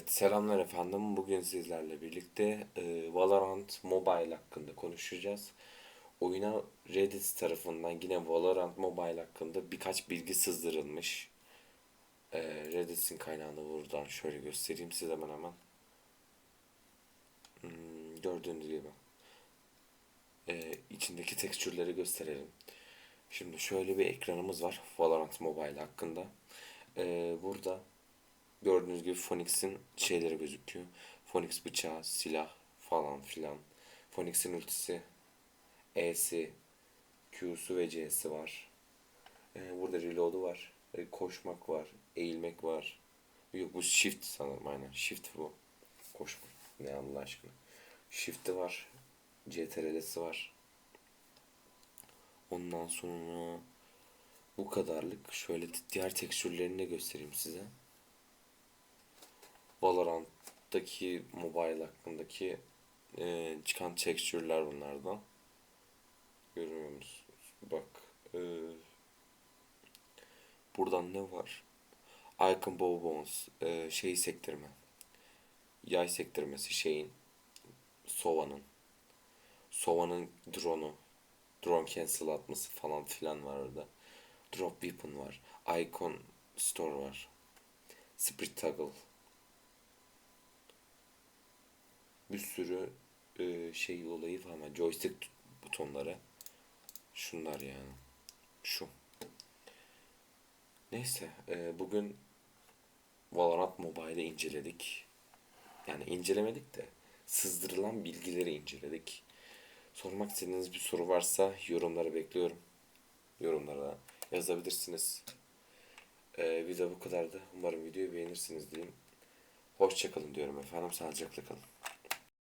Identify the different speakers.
Speaker 1: Evet, selamlar efendim. Bugün sizlerle birlikte e, Valorant Mobile hakkında konuşacağız. Oyuna Reddit tarafından yine Valorant Mobile hakkında birkaç bilgi sızdırılmış. E, Reddit'in kaynağını buradan şöyle göstereyim size hemen hemen. Hmm, gördüğünüz gibi. E, içindeki tekstürleri gösterelim. Şimdi şöyle bir ekranımız var Valorant Mobile hakkında. E, burada Gördüğünüz gibi Phoenix'in şeyleri gözüküyor. Phoenix bıçağı, silah falan filan. Phoenix'in ultisi, E'si, Q'su ve C'si var. Ee, burada reload'u var. Ee, koşmak var. Eğilmek var. Yok bu shift sanırım aynen. Shift bu. Koşmak. Ne Allah aşkına. Shift'i var. CTRL'si var. Ondan sonra bu kadarlık. Şöyle diğer tekstürlerini de göstereyim size. Valorant'taki mobile hakkındaki e, çıkan texture'ler bunlardan. Görüyor musunuz? Bak. E, buradan ne var? Icon Bow Bones. E, şey sektirme. Yay sektirmesi şeyin. Sova'nın. Sova'nın drone'u. Drone cancel atması falan filan var orada. Drop weapon var. Icon store var. Spirit toggle bir sürü e, şey olayı ama joystick butonları. Şunlar yani. Şu. Neyse e, bugün Valorant Mobile'i inceledik. Yani incelemedik de sızdırılan bilgileri inceledik. Sormak istediğiniz bir soru varsa yorumları bekliyorum. Yorumlara yazabilirsiniz. E, video bu kadardı. Umarım videoyu beğenirsiniz diyeyim. Hoşçakalın diyorum efendim. Sağlıcakla kalın.